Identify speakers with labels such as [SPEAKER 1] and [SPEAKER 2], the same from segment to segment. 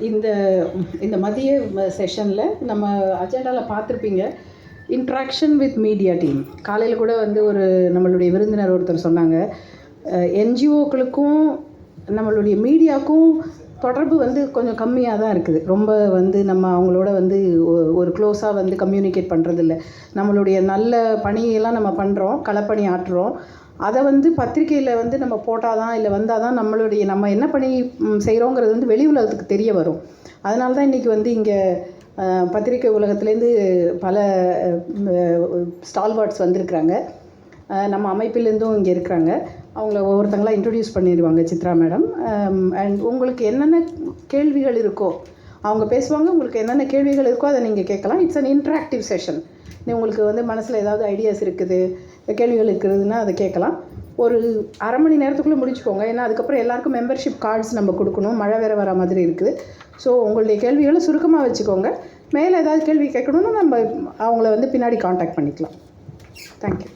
[SPEAKER 1] இந்த இந்த மதிய செஷனில் நம்ம அஜெண்டாவில் பார்த்துருப்பீங்க இன்ட்ராக்ஷன் வித் மீடியா டீம் காலையில் கூட வந்து ஒரு நம்மளுடைய விருந்தினர் ஒருத்தர் சொன்னாங்க என்ஜிஓக்களுக்கும் நம்மளுடைய மீடியாவுக்கும் தொடர்பு வந்து கொஞ்சம் கம்மியாக தான் இருக்குது. ரொம்ப வந்து நம்ம அவங்களோட வந்து ஒரு க்ளோஸாக வந்து கம்யூனிகேட் பண்ணுறதில்ல நம்மளுடைய நல்ல பணியெல்லாம் நம்ம பண்ணுறோம் களப்பணி ஆட்டுறோம் அதை வந்து பத்திரிக்கையில் வந்து நம்ம போட்டால் தான் இல்லை வந்தால் தான் நம்மளுடைய நம்ம என்ன பண்ணி செய்கிறோங்கிறது வந்து வெளி உலகத்துக்கு தெரிய வரும். அதனால தான் இன்றைக்கி வந்து இங்கே பத்திரிக்கை உலகத்துலேருந்து பல ஸ்டால்வார்ட்ஸ் வந்திருக்கிறாங்க. நம்ம அமைப்பிலேருந்தும் இங்கே இருக்கிறாங்க. அவங்கள ஒவ்வொருத்தங்களா இன்ட்ரடியூஸ் பண்ணிடுவாங்க சித்ரா மேடம். அண்ட் உங்களுக்கு என்னென்ன கேள்விகள் இருக்கோ அவங்க பேசுவாங்க உங்களுக்கு என்னென்ன கேள்விகள் இருக்கோ அதை நீங்கள் கேட்கலாம். இட்ஸ் அன் இன்ட்ராக்டிவ் செஷன் உங்களுக்கு வந்து மனசில் ஏதாவது ஐடியாஸ் இருக்குது கேள்விகள் இருக்குதுன்னா அதை கேட்கலாம். ஒரு அரை மணி நேரத்துக்குள்ளே முடிச்சுக்கோங்க. ஏன்னா அதுக்கப்புறம் எல்லாருக்கும் மெம்பர்ஷிப் கார்ட்ஸ் நம்ம கொடுக்கணும். மழை வேற வர மாதிரி இருக்குது. ஸோ உங்களுடைய கேள்விகளை சுருக்கமாக வச்சுக்கோங்க. மேலே ஏதாவது கேள்வி கேட்கணுன்னா நம்ம அவங்கள வந்து பின்னாடி காண்டாக்ட் பண்ணிக்கலாம். தேங்க்யூ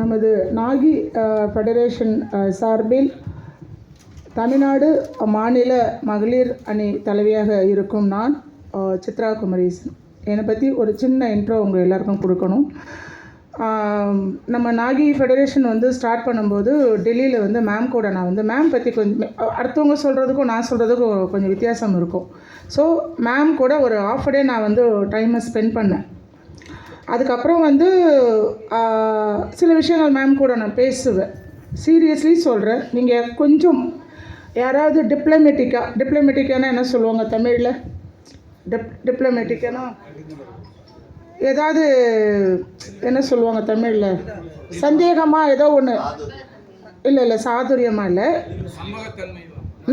[SPEAKER 2] நமது நாகி ஃபெடரேஷன் சார்பில் தமிழ்நாடு மாநில மகளிர் அணி தலைவியாக இருக்கும் நான் சித்ரா குமரேசன். என்னை பற்றி ஒரு சின்ன இன்ட்ரோ உங்கள் எல்லாருக்கும் கொடுக்கணும். நம்ம நாகி ஃபெடரேஷன் வந்து ஸ்டார்ட் பண்ணும்போது டெல்லியில் வந்து மேம் கூட நான் வந்து மேம் பற்றி கொஞ்சம் அடுத்தவங்க சொல்கிறதுக்கும் நான் சொல்கிறதுக்கும் கொஞ்சம் வித்தியாசம் இருக்கும். ஸோ மேம் கூட ஒரு ஆஃப் டே நான் வந்து டைமை ஸ்பெண்ட் பண்ணேன். அதுக்கப்புறம் வந்து சில விஷயங்கள் மேம் கூட நான் பேசுவேன். சீரியஸ்லி சொல்கிறேன் நீங்கள் கொஞ்சம் யாராவது டிப்ளமேட்டிக்காக டிப்ளமேட்டிக்கானா என்ன சொல்லுவாங்க தமிழில்? டிப் டிப்ளமேட்டிக்கானா ஏதாவது என்ன சொல்லுவாங்க தமிழில்? சந்தேகமாக ஏதோ ஒன்று இல்லை இல்லை சாதுரியமாக இல்லை.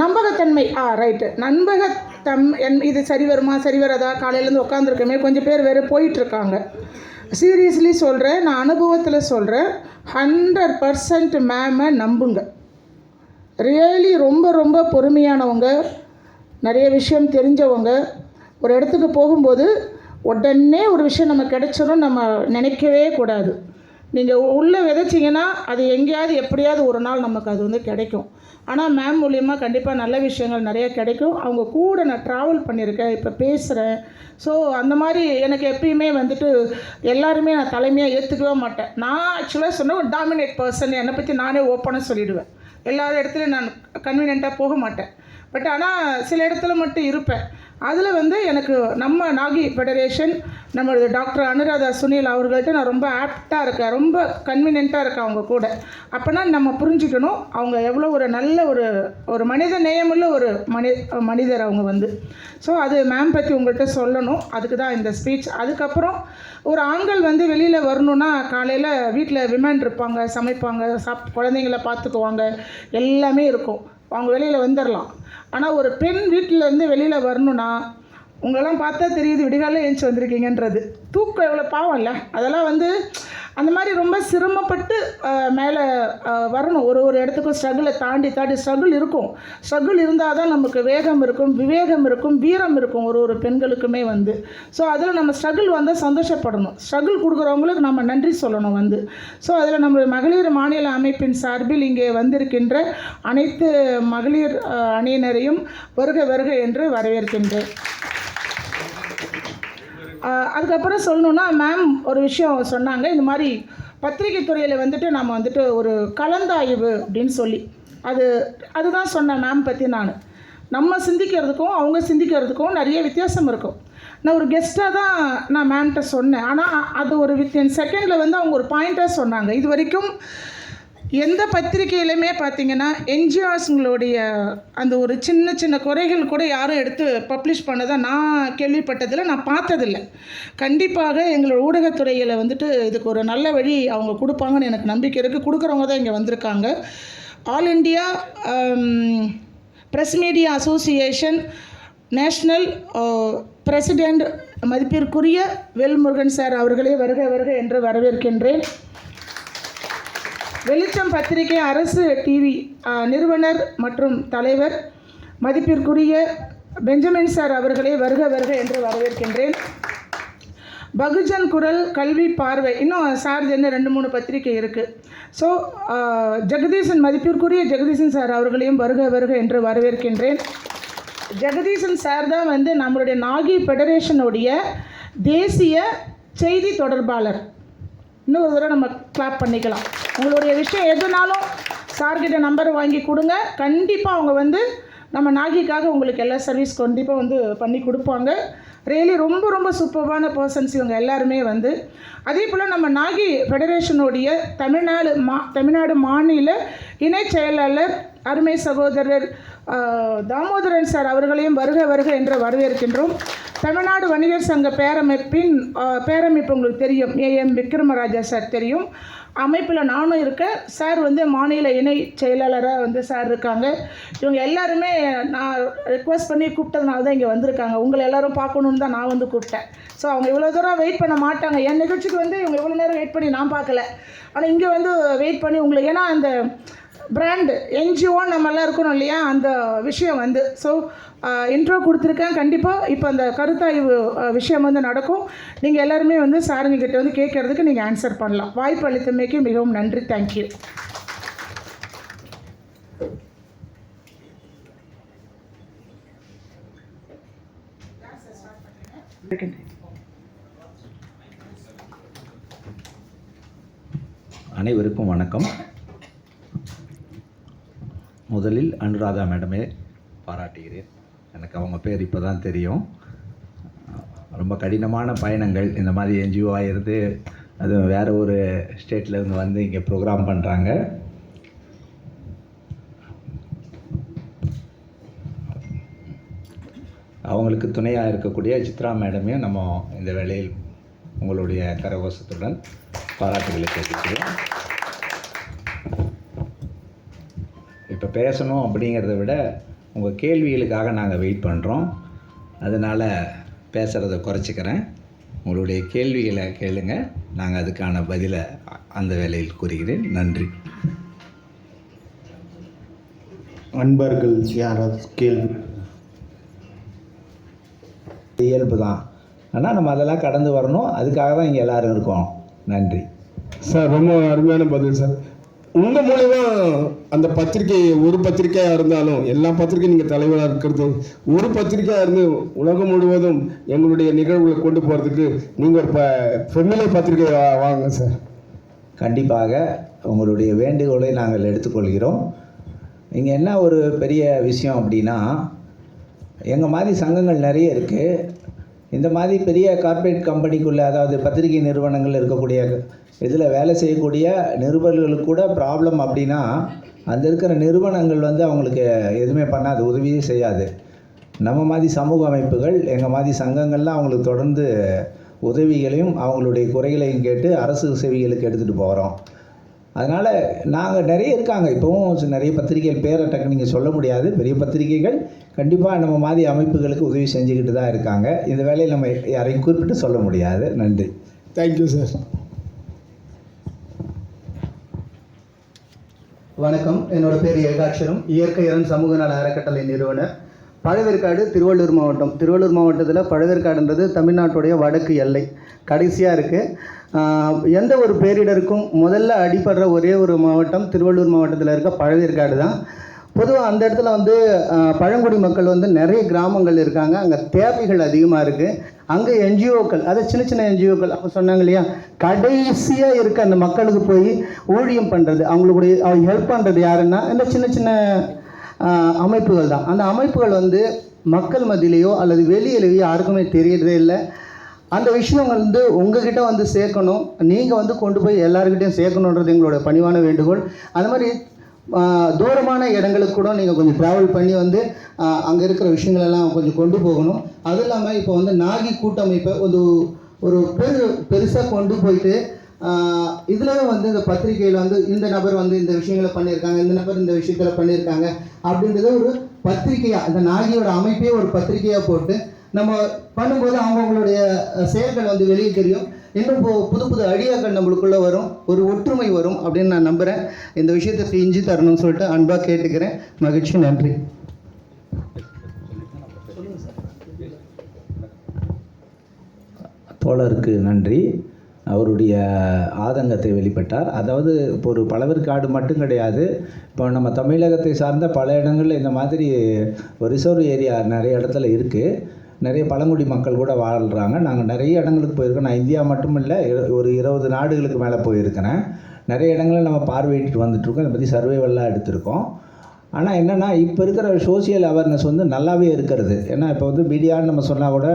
[SPEAKER 2] நம்பகத்தன்மை ஆ ரைட்டு நம்பகத்தம் என் இது சரி வருமா சரி வராதா? காலையிலேருந்து உட்காந்துருக்கமே கொஞ்சம் பேர் வேறு போயிட்டுருக்காங்க. சீரியஸ்லி சொல்கிறேன் நான் அனுபவத்தில் சொல்கிறேன் ஹண்ட்ரட் பர்சன்ட் மேமை நம்புங்க. ரியலி ரொம்ப ரொம்ப பொறுமையானவங்க. நிறைய விஷயம் தெரிஞ்சவங்க. ஒரு இடத்துக்கு போகும்போது உடனே ஒரு விஷயம் நம்ம கிடைச்சிடும் நம்ம நினைக்கவே கூடாது. நீங்கள் உள்ளே விதைச்சிங்கன்னா அது எங்கேயாவது எப்படியாவது ஒரு நாள் நமக்கு அது வந்து கிடைக்கும். ஆனால் மேம் மூலியமாக கண்டிப்பாக நல்ல விஷயங்கள் நிறைய கிடைக்கும். அவங்க கூட நான் ட்ராவல் பண்ணியிருக்கேன் இப்போ பேசுகிறேன் ஸோ அந்த மாதிரி எனக்கு எப்பயுமே வந்துட்டு எல்லாருமே நான் தலைமையாக ஏற்றுக்கவே மாட்டேன். நான் ஆக்சுவலாக சொன்ன ஒரு டாமினேட் பர்சன் என்னை பற்றி நானே ஓப்பனாக சொல்லிவிடுவேன் எல்லா இடத்துலையும் நான் கன்வீனியண்ட்டாக போக மாட்டேன். பட் ஆனால் சில இடத்துல மட்டும் இருப்பேன். அதில் வந்து எனக்கு நம்ம நாகி ஃபெடரேஷன் நம்மளோட டாக்டர் அனுராதா சுனில் அவர்கள்ட்ட நான் ரொம்ப ஆப்டாக இருக்கேன். ரொம்ப கன்வீனியண்ட்டாக இருக்கேன் அவங்க கூட. அப்போனா நம்ம புரிஞ்சுக்கணும் அவங்க எவ்வளோ ஒரு நல்ல ஒரு ஒரு மனித நேயமுள்ள ஒரு மனி மனிதர் அவங்க வந்து. ஸோ அது மேம் பற்றி உங்கள்கிட்ட சொல்லணும். அதுக்கு தான் இந்த ஸ்பீச் அதுக்கப்புறம் ஒரு ஆண்கள் வந்து வெளியில் வரணுன்னா காலையில் வீட்டில் விமன் இருப்பாங்க சமைப்பாங்க சாப் குழந்தைங்கள பார்த்துக்குவாங்க. எல்லாமே இருக்கும். அவங்க வெளியில் வந்துடலாம் ஆனால் ஒரு பெண் வீட்டிலேருந்து வெளியில் வரணுன்னா உங்களெல்லாம் பார்த்தா தெரியுது விடிகாலில் எழுந்துச்சி வந்திருக்கீங்கன்றது. தூக்கம் எவ்வளோ பாவம் இல்லை அதெல்லாம் வந்து அந்த மாதிரி ரொம்ப சிரமப்பட்டு மேலே வரணும். ஒரு ஒரு இடத்துக்கும் ஸ்ட்ரகிளை தாண்டி தாண்டி ஸ்ட்ரகிள் இருக்கும். ஸ்ட்ரகிள் இருந்தால் தான் நமக்கு வேகம் இருக்கும் விவேகம் இருக்கும் வீரம் இருக்கும் ஒரு ஒரு பெண்களுக்குமே வந்து. ஸோ அதில் நம்ம ஸ்ட்ரகிள் வந்தால் சந்தோஷப்படணும். ஸ்ட்ரகிள் கொடுக்குறவங்களுக்கு நம்ம நன்றி சொல்லணும் வந்து. ஸோ அதில் நம்ம மகளிர் மாநில அமைப்பின் சார்பில் இங்கே வந்திருக்கின்ற அனைத்து மகளிர் அணியினரையும் வருக வருக என்று வரவேற்கின்றேன். அதுக்கப்புறம் சொல்லணுன்னா மேம் ஒரு விஷயம் சொன்னாங்க. இந்த மாதிரி பத்திரிகை துறையில் வந்துட்டு நம்ம வந்துட்டு ஒரு கலந்தாய்வு அப்படின்னு சொல்லி. அது அதுதான் சொன்னேன் மேம் பற்றி நான். நம்ம சிந்திக்கிறதுக்கும் அவங்க சிந்திக்கிறதுக்கும் நிறைய வித்தியாசம் இருக்கும். நான் ஒரு கெஸ்ட்டாக தான் நான் மேம்கிட்ட சொன்னேன். ஆனால் அது ஒரு வித்தின் செகண்டில் வந்து அவங்க ஒரு பாயிண்ட்டாக சொன்னாங்க. இது வரைக்கும் எந்த பத்திரிகையிலுமே பார்த்தீங்கன்னா என்ஜிஓஸுங்களுடைய அந்த ஒரு சின்ன சின்ன குறைகள் கூட யாரும் எடுத்து பப்ளிஷ் பண்ணதை நான் கேள்விப்பட்டதில்லை நான் பார்த்ததில்லை. கண்டிப்பாக எங்களோட ஊடகத்துறையில் வந்துட்டு இதுக்கு ஒரு நல்ல வழி அவங்க கொடுப்பாங்கன்னு எனக்கு நம்பிக்கை இருக்குது கொடுக்குறவங்க தான் இங்கே வந்திருக்காங்க. All India press media association national president மதிப்பிற்குரிய வேல்முருகன் சார் அவர்களே வருக வருக என்று வரவேற்கின்றேன். வெளிச்சம் பத்திரிகை அரசு டிவி நிறுவனர் மற்றும் தலைவர் மதிப்பிற்குரிய பெஞ்சமின் சார் அவர்களே வருக வருக என்று வரவேற்கின்றேன். பகுஜன் குரல் கல்வி பார்வை. இன்னும் சார் என்ன ரெண்டு மூணு பத்திரிகை இருக்குது ஸோ ஜெகதீசன் மதிப்பிற்குரிய ஜெகதீசன் சார் அவர்களையும் வருக வருக என்று வரவேற்கின்றேன். ஜெகதீசன் சார் தான் வந்து நம்மளுடைய நாகி ஃபெடரேஷனுடைய தேசிய செய்தி தொடர்பாளர். இன்னொரு தடவை நம்ம கிளாப் பண்ணிக்கலாம். உங்களுடைய விஷயம் எதுனாலும் சார்கிட்ட நம்பர் வாங்கி கொடுங்க. கண்டிப்பாக அவங்க வந்து நம்ம நாகிக்காக உங்களுக்கு எல்லா சர்வீஸ் கண்டிப்பாக வந்து பண்ணி கொடுப்பாங்க. ரியலி ரொம்ப ரொம்ப சூப்பர்வான பர்சன்ஸ் இவங்க எல்லாருமே வந்து. அதே போல் நம்ம நாகி ஃபெடரேஷனுடைய தமிழ்நாடு மா தமிழ்நாடு மாநில இணைச் செயலாளர் அருமை சகோதரர் தாமோதரன் சார் அவர்களையும் வருக வருக என்று வரவேற்கின்றோம். தமிழ்நாடு வணிகர் சங்க பேரமைப்பின் பேரமைப்பு உங்களுக்கு தெரியும். ஏஎம் விக்ரமராஜா சார் தெரியும். அமைப்பில் நானும் இருக்கேன். சார் வந்து மாநில இணை செயலாளராக வந்து சார் இருக்காங்க. இவங்க எல்லாருமே நான் ரெக்வஸ்ட் பண்ணி கூப்பிட்டதுனால தான் இங்கே வந்திருக்காங்க. உங்களை எல்லோரும் பார்க்கணுன்னு தான் நான் வந்து கூப்பிட்டேன். ஸோ அவங்க இவ்வளோ தூரம் வெயிட் பண்ண மாட்டாங்க. என் நிகழ்ச்சிக்கு வந்து இவங்க இவ்வளோ நேரம் வெயிட் பண்ணி நான் பார்க்கல. ஆனால் இங்கே வந்து வெயிட் பண்ணி உங்களுக்கு ஏன்னா அந்த பிராண்டு என்ஜிஓ நம்மலாம் இருக்கணும் இல்லையா? அந்த விஷயம் வந்து. ஸோ இன்ட்ரோ கொடுத்துருக்கேன். கண்டிப்பாக இப்போ அந்த கருத்தாய்வு விஷயம் வந்து நடக்கும். நீங்கள் எல்லாருமே வந்து சாருங்கிட்ட வந்து கேட்கறதுக்கு நீங்கள் ஆன்சர் பண்ணலாம். வாய்ப்பு அளித்தமைக்கு மிகவும் நன்றி. தேங்க்யூ
[SPEAKER 3] அனைவருக்கும் வணக்கம். முதலில் அனுராதா மேடமே பாராட்டுகிறேன். எனக்கு அவங்க பேர் இப்போ தான் தெரியும். ரொம்ப கடினமான பயணங்கள். இந்த மாதிரி என்ஜிஓவாக இருந்து அது வேறு ஒரு ஸ்டேட்லேருந்து வந்து இங்கே ப்ரோக்ராம் பண்ணுறாங்க அவங்களுக்கு துணையாக இருக்கக்கூடிய சித்ரா மேடமையும் நம்ம இந்த வேளையில் உங்களுடைய கரகோஷத்துடன் பாராட்டுகளை தெரிவிக்கிறோம் இப்போ பேசணும் அப்படிங்கிறத விட உங்கள் கேள்விகளுக்காக நாங்கள் வெயிட் பண்ணுறோம் அதனால் பேசுகிறத குறைச்சிக்கிறேன். உங்களுடைய கேள்விகளை கேளுங்க. நாங்கள் அதுக்கான பதிலை அ- அந்த வேளையில் கூறுகிறேன். நன்றி.
[SPEAKER 4] அன்பர்கள் யாராவது கேள்வி.
[SPEAKER 3] இயல்பு தான். ஆனால் நம்ம அதெல்லாம் கடந்து வரணும். அதுக்காக தான் இங்கே எல்லோரும் இருக்கோம். நன்றி.
[SPEAKER 4] சார் ரொம்ப அருமையான பதில் சார். உங்கள் மூலிமா அந்த பத்திரிகை ஒரு பத்திரிக்கையாக இருந்தாலும் எல்லா பத்திரிகையும் நீங்கள் தலைவராக இருக்கிறது ஒரு பத்திரிக்கையாக இருந்து உலகம் முழுவதும் எங்களுடைய நிகழ்வுகளை கொண்டு போகிறதுக்கு நீங்கள் ஒரு ப ஃபெமிலி பத்திரிகை வாங்க சார்
[SPEAKER 3] கண்டிப்பாக உங்களுடைய வேண்டுகோளை நாங்கள் எடுத்துக்கொள்கிறோம். இங்கே என்ன ஒரு பெரிய விஷயம் அப்படின்னா எங்கள் மாதிரி சங்கங்கள் நிறைய இருக்குது இந்த மாதிரி பெரிய கார்ப்பரேட் கம்பெனிக்குள்ளே அதாவது பத்திரிகை நிறுவனங்கள் இருக்கக்கூடிய இதில் வேலை செய்யக்கூடிய நிருபர்களுக்கு கூட ப்ராப்ளம் அப்படின்னா அந்த இருக்கிற நிறுவனங்கள் வந்து அவங்களுக்கு எதுவுமே பண்ணாது உதவியே செய்யாது. நம்ம மாதிரி சமூக அமைப்புகள் எங்கள் மாதிரி சங்கங்கள்லாம் அவங்களுக்கு தொடர்ந்து உதவிகளையும் அவங்களுடைய குறைகளையும் கேட்டு அரசு செவிகளுக்கு எடுத்துகிட்டு போகிறோம் அதனால் நாங்கள் நிறைய இருக்காங்க. இப்போவும் நிறைய பத்திரிகைகள் பேரை டக்கு நீங்கள் சொல்ல முடியாது. பெரிய பத்திரிகைகள் கண்டிப்பாக நம்ம மாதிரி அமைப்புகளுக்கு உதவி செஞ்சுக்கிட்டு தான் இருக்காங்க. இந்த வேலையில் நம்ம யாரையும் குறிப்பிட்டு சொல்ல முடியாது. நன்றி.
[SPEAKER 4] தேங்க்யூ சார்
[SPEAKER 5] வணக்கம். என்னோட பேர் ஏகாட்சரம். இயற்கை இரண் சமூக நல அறக்கட்டளை நிறுவனர். பழவேற்காடு திருவள்ளூர் மாவட்டம். திருவள்ளூர் மாவட்டத்தில் பழவேற்காடுன்றது தமிழ்நாட்டுடைய வடக்கு எல்லை. கடைசியாக இருக்குது எந்த ஒரு பேரிடருக்கும் முதல்ல அடிபடுற ஒரே ஒரு மாவட்டம் திருவள்ளூர் மாவட்டத்தில் இருக்க பழவேற்காடு தான். பொதுவாக அந்த இடத்துல வந்து பழங்குடி மக்கள் வந்து நிறைய கிராமங்கள் இருக்காங்க. அங்கே தேவைகள் அதிகமாக இருக்குது அங்கே என்ஜிஓக்கள் அது சின்ன சின்ன என்ஜிஓக்கள் அப்போ சொன்னாங்க இல்லையா? கடைசியாக இருக்க அந்த மக்களுக்கு போய் ஊழியம் பண்ணுறது அவங்களுடைய அவங்க ஹெல்ப் பண்ணுறது யாருன்னா இந்த சின்ன சின்ன அமைப்புகள் தான். அந்த அமைப்புகள் வந்து மக்கள் மத்தியிலேயோ அல்லது வெளியிலேயோ யாருக்குமே தெரியறதே இல்லை. அந்த விஷயங்கள் வந்து உங்ககிட்ட வந்து சேர்க்கணும். நீங்கள் வந்து கொண்டு போய் எல்லாருக்கிட்டையும் சேர்க்கணுன்றது எங்களோட பணிவான வேண்டுகோள். அந்த மாதிரி தூரமான இடங்களுக்கு கூட நீங்கள் கொஞ்சம் ட்ராவல் பண்ணி வந்து அங்கே இருக்கிற விஷயங்களெல்லாம் கொஞ்சம் கொண்டு போகணும். அதுவும் இல்லாமல் இப்போ வந்து நாகி கூட்டமைப்பை ஒரு ஒரு பெரு பெருசாக கொண்டு போயிட்டு இதுலேயும் வந்து இந்த பத்திரிகையில் வந்து இந்த நபர் வந்து இந்த விஷயங்களை பண்ணியிருக்காங்க இந்த நபர் இந்த விஷயத்தில் பண்ணியிருக்காங்க அப்படின்றத ஒரு பத்திரிகையாக இந்த நாகியோட அமைப்பே ஒரு பத்திரிகையாக போட்டு நம்ம பண்ணும்போது அவங்கவுங்களுடைய செயல்கள் வந்து வெளியே தெரியும். இன்னும் இப்போ புது புது ஐடியாக்கள் நம்மளுக்குள்ளே வரும். ஒரு ஒற்றுமை வரும் அப்படின்னு நான் நம்புகிறேன் இந்த விஷயத்தை செஞ்சு தரணும்னு சொல்லிட்டு அன்பாக கேட்டுக்கிறேன். மகிழ்ச்சி நன்றி.
[SPEAKER 3] தோழருக்கு நன்றி. அவருடைய ஆதங்கத்தை வெளிப்பட்டார். அதாவது இப்போ ஒரு பழவேற்காடு மட்டும் கிடையாது. இப்போ நம்ம தமிழகத்தை சார்ந்த பல இடங்களில் இந்த மாதிரி ஒரு ரிசர்வ் ஏரியா நிறைய இடத்துல இருக்குது நிறைய பழங்குடி மக்கள் கூட வாழ்கிறாங்க நாங்கள் நிறைய இடங்களுக்கு போயிருக்கோம். நான் இந்தியா மட்டும் இல்லை ஒரு இருபது நாடுகளுக்கு மேலே போயிருக்கிறேன். நிறைய இடங்களில் நம்ம பார்வையிட்டு வந்துட்டுருக்கோம். இதை பற்றி சர்வேவெல்லாம் எடுத்திருக்கோம். ஆனால் என்னென்னா இப்போ இருக்கிற சோஷியல் அவேர்னஸ் வந்து நல்லாவே இருக்கிறது. ஏன்னா இப்போ வந்து மீடியான்னு நம்ம சொன்னால் கூட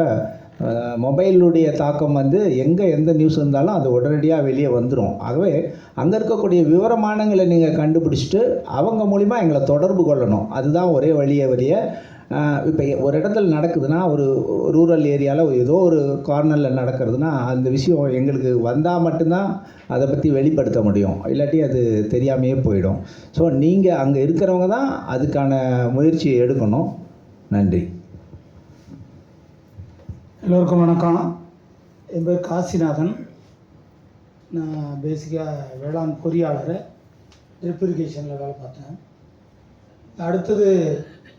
[SPEAKER 3] மொபைலுடைய தாக்கம் வந்து எங்கே எந்த நியூஸ் இருந்தாலும் அது உடனடியாக வெளியே வந்துடும் ஆகவே அங்கே இருக்கக்கூடிய விவரமானங்களை நீங்கள் கண்டுபிடிச்சிட்டு அவங்க மூலிமா எங்களை தொடர்பு கொள்ளணும். அதுதான் ஒரே வழியை வழியை இப்போ ஒரு இடத்துல நடக்குதுன்னா ஒரு ரூரல் ஏரியாவில் ஏதோ ஒரு கார்னரில் நடக்கிறதுனா அந்த விஷயம் எங்களுக்கு வந்தால் மட்டும்தான் அதை பற்றி வெளிப்படுத்த முடியும். இல்லாட்டி அது தெரியாமையே போயிடும். ஸோ நீங்கள் அங்கே இருக்கிறவங்க தான் அதுக்கான முயற்சியை எடுக்கணும். நன்றி.
[SPEAKER 6] எல்லோருக்கும் வணக்கம். என் பேர் காசிநாதன். நான் பேசிக்காக வேளாண் பொறியாளர் ட்ரிப் இரிகேஷனில் வேலை பார்த்தேன். அடுத்தது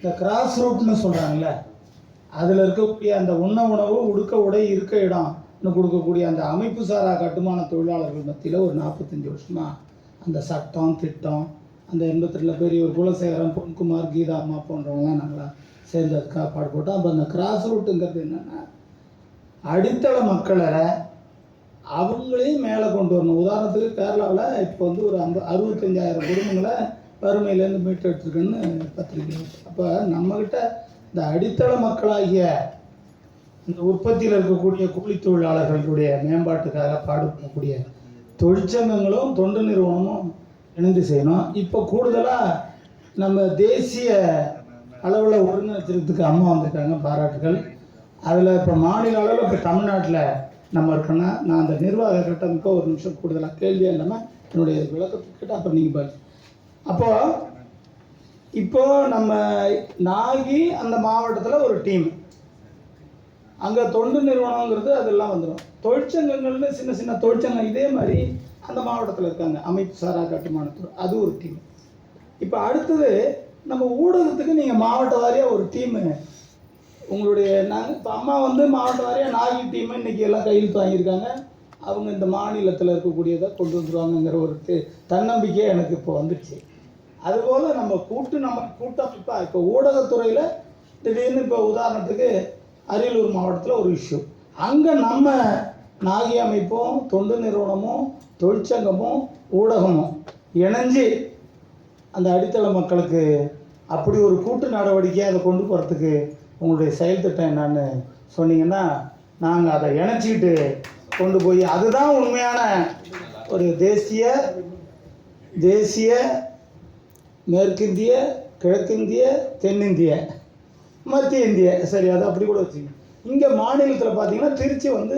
[SPEAKER 6] இந்த கிராஸ் ரூட்னு சொல்கிறாங்கல்ல அதில் இருக்கக்கூடிய அந்த உண்ண உணவு உடுக்க உடை இருக்க இடம்னு கொடுக்கக்கூடிய அந்த அமைப்பு சாரா கட்டுமான தொழிலாளர்கள் மத்தியில் ஒரு நாற்பத்தஞ்சு வருஷமாக அந்த சட்டம் திட்டம் அந்த எண்பத்தி ரெண்டில் பெரியவர் குலசேகரம் பொன்குமார் கீதா அம்மா போன்றவங்களாம் நாங்களாம் சேர்ந்து அதுக்காக பாடுபட்டோம் அப்போ அந்த கிராஸ் ரூட்டுங்கிறது என்னென்னா அடித்தள மக்களை அவங்களையும் மேலே கொண்டு வரணும். உதாரணத்துக்கு கேரளாவில் இப்போ வந்து ஒரு அம்ப அறுபத்தஞ்சாயிரம் குடும்பங்களை வறுமையிலேருந்து மீட்டெடுத்துருக்குன்னு பத்திரிக்கை அப்போ நம்மக்கிட்ட இந்த அடித்தள மக்களாகிய இந்த உற்பத்தியில் இருக்கக்கூடிய கூலி தொழிலாளர்களுடைய மேம்பாட்டுக்காக பாடுபடக்கூடிய தொழிற்சங்கங்களும் தொண்டு நிறுவனமும் இணைந்து செய்யணும். இப்போ கூடுதலாக நம்ம தேசிய அளவில் ஒருங்கிணைச்சிருக்கிறதுக்கு அம்மா வந்திருக்காங்க பாராட்டுகள். அதில் இப்போ மாநில அளவில் இப்போ தமிழ்நாட்டில் நம்ம இருக்கோன்னா நான் அந்த நிர்வாக கட்டமைப்பை ஒரு நிமிஷம் கூடுதலாக கேள்வியாக இல்லாமல் என்னுடைய விளக்கத்துக்கிட்ட அப்புறம் நீங்கள் பதில் அப்போது இப்போ நம்ம நாகி அந்த மாவட்டத்தில் ஒரு டீம். அங்கே தொண்டு நிறுவனங்கிறது அதெல்லாம் வந்துடும் தொழிற்சங்கங்கள்னு சின்ன சின்ன தொழிற்சங்கம் இதே மாதிரி அந்த மாவட்டத்தில் இருக்காங்க. அமைப்பு சாரா கட்டுமானத்துறை. அது ஒரு டீம். இப்போ அடுத்தது நம்ம ஊடகத்துக்கு நீங்கள் மாவட்ட வாரியாக ஒரு டீமு. உங்களுடைய நாங்கள் இப்போ அம்மா வந்து மாவட்ட வாரியாக நாகி டீம் இன்றைக்கி எல்லாம் கையெழுத்து வாங்கியிருக்காங்க. அவங்க இந்த மாநிலத்தில் இருக்கக்கூடியதை கொண்டு வந்துருவாங்கங்கிற ஒரு தன்னம்பிக்கை எனக்கு இப்போ வந்துடுச்சு அதுபோல் நம்ம கூட்டு நம்ம கூட்டம் இப்போ ஊடகத்துறையில் திடீர்னு இப்போ உதாரணத்துக்கு அரியலூர் மாவட்டத்தில் ஒரு இஷ்யூ அங்கே நம்ம நாகி அமைப்பும் தொண்டு நிறுவனமும் தொழிற்சங்கமும் ஊடகமும் இணைஞ்சு அந்த அடித்தள மக்களுக்கு அப்படி ஒரு கூட்டு நடவடிக்கையை அதை கொண்டு போகிறதுக்கு உங்களுடைய செயல் திட்டம் என்னன்னு சொன்னீங்கன்னா நாங்கள் அதை இணைச்சிக்கிட்டு கொண்டு போய் அதுதான் உண்மையான ஒரு தேசிய தேசிய மேற்கிந்திய கிழக்கிந்திய தென்னிந்திய மத்திய இந்திய சரி அது அப்படி கூட வச்சுக்கோங்க இங்கே மாநிலத்தில் பார்த்தீங்கன்னா திருச்சி வந்து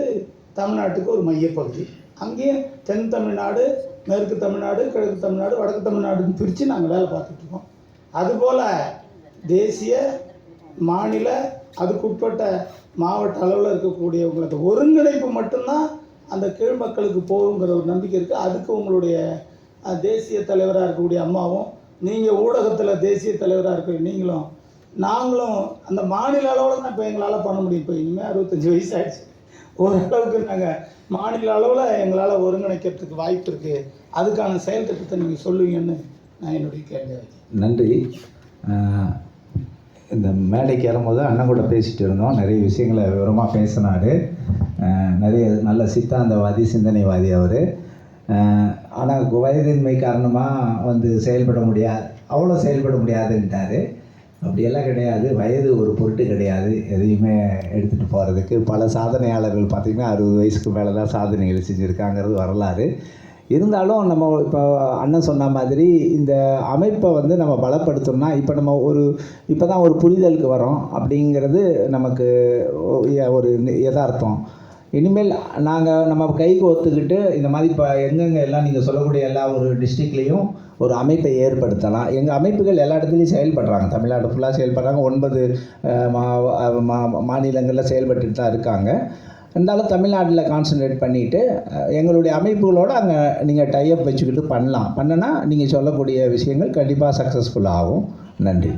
[SPEAKER 6] தமிழ்நாட்டுக்கு ஒரு மையப்பகுதி. அங்கேயும் தென் தமிழ்நாடு மேற்கு தமிழ்நாடு கிழக்கு தமிழ்நாடு வடக்கு தமிழ்நாடுன்னு பிரித்து நாங்கள் வேலை பார்த்துட்ருக்கோம். அதுபோல் தேசிய மாநில அதுக்குட்பட்ட மாவட்ட அளவில் இருக்கக்கூடியவங்களது ஒருங்கிணைப்பு மட்டும்தான் அந்த கீழ் மக்களுக்கு போகுங்கிற ஒரு நம்பிக்கை இருக்குது அதுக்கு உங்களுடைய தேசிய தலைவராக இருக்கக்கூடிய அம்மாவும் நீங்கள் ஊடகத்தில் தேசிய தலைவராக இருக்க நீங்களும் நாங்களும் அந்த மாநில அளவில் தான் இப்போ எங்களால் பண்ண முடியும். இப்போ இனிமேல் அறுபத்தஞ்சி வயசு ஆயிடுச்சு ஓரளவுக்கு நாங்கள் மாநில அளவில் எங்களால் ஒருங்கிணைக்கிறதுக்கு வாய்ப்பு இருக்குது அதுக்கான செயல் திட்டத்தை நீங்கள் சொல்லுவீங்கன்னு நான் என்னுடைய கேள்வி
[SPEAKER 3] நன்றி. இந்த மேடைக்கு ஏறும்போது அண்ணன் கூட பேசிகிட்டு இருந்தோம். நிறைய விஷயங்களை விவரமாக பேசினார். நிறைய நல்ல சித்தாந்தவாதி சிந்தனைவாதி அவர். ஆனால் வயதின்மை காரணமாக வந்து செயல்பட முடியாது. அவ்வளோ செயல்பட முடியாதுன்ட்டார். அப்படியெல்லாம் கிடையாது. வயது ஒரு பொருட்டு கிடையாது. எதையுமே எடுத்துகிட்டு போகிறதுக்கு பல சாதனையாளர்கள் பார்த்திங்கன்னா அறுபது வயசுக்கு மேலே தான் சாதனைகள் செஞ்சுருக்காங்கிறது வரலாறு. இருந்தாலும் நம்ம இப்போ அண்ணன் சொன்ன மாதிரி இந்த அமைப்பை வந்து நம்ம பலப்படுத்தணும்னா இப்போ நம்ம ஒரு இப்போ தான் ஒரு புரிதலுக்கு வரோம் அப்படிங்கிறது நமக்கு ஒரு யதார்த்தம். இனிமேல் நாங்கள் நம்ம கைக்கு ஒத்துக்கிட்டு இந்த மாதிரி இப்போ எங்கெங்கே எல்லாம் நீங்கள் சொல்லக்கூடிய எல்லா ஒரு டிஸ்ட்ரிக்ட்லேயும் ஒரு அமைப்பை ஏற்படுத்தலாம். எங்கள் அமைப்புகள் எல்லா இடத்துலையும் செயல்படுறாங்க. தமிழ்நாடு ஃபுல்லாக செயல்படுறாங்க. ஒன்பது மா மா- மாநிலங்களில் செயல்பட்டுட்டு தான் இருக்காங்க. இருந்தாலும் தமிழ்நாட்டில் கான்சன்ட்ரேட் பண்ணிவிட்டு எங்களுடைய அமைப்புகளோடு அங்கே நீங்கள் டைப் வச்சுக்கிட்டு பண்ணலாம். பண்ணனா நீங்கள் சொல்லக்கூடிய விஷயங்கள் கண்டிப்பாக சக்ஸஸ்ஃபுல் ஆகும். நன்றி.